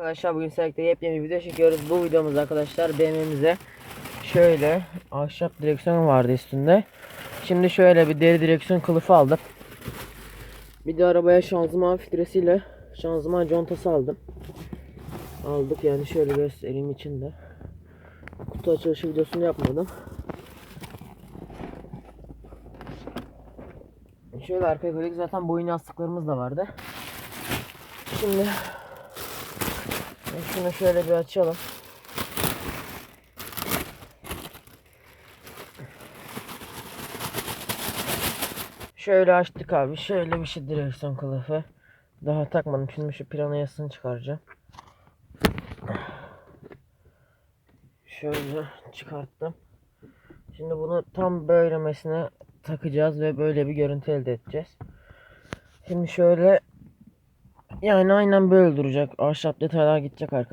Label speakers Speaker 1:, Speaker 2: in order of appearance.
Speaker 1: Arkadaşlar bugün Select'te yepyeni bir video çekiyoruz. Bu videomuz arkadaşlar BMW'mize şöyle ahşap direksiyon vardı üstünde. Şimdi şöyle bir deri direksiyon kılıfı aldım. Bir de arabaya şanzıman filtresiyle şanzıman contası aldım. Aldık yani şöyle göstereyim içinde. Kutu açılışı videosunu yapmadım. Şöyle arkaya koyduk zaten boyun yastıklarımız da vardı. Şimdi şunu şöyle bir açalım. Şöyle açtık abi. Şöyle bir şey direksiyon kılıfı. Daha takmadım. Şimdi şu piranayasını çıkaracağım. Şöyle çıkarttım. Şimdi bunu tam böylemesine takacağız ve böyle bir görüntü elde edeceğiz. Şimdi şöyle yani aynen böyle duracak. Ahşap detaylar gidecek arkadaşlar.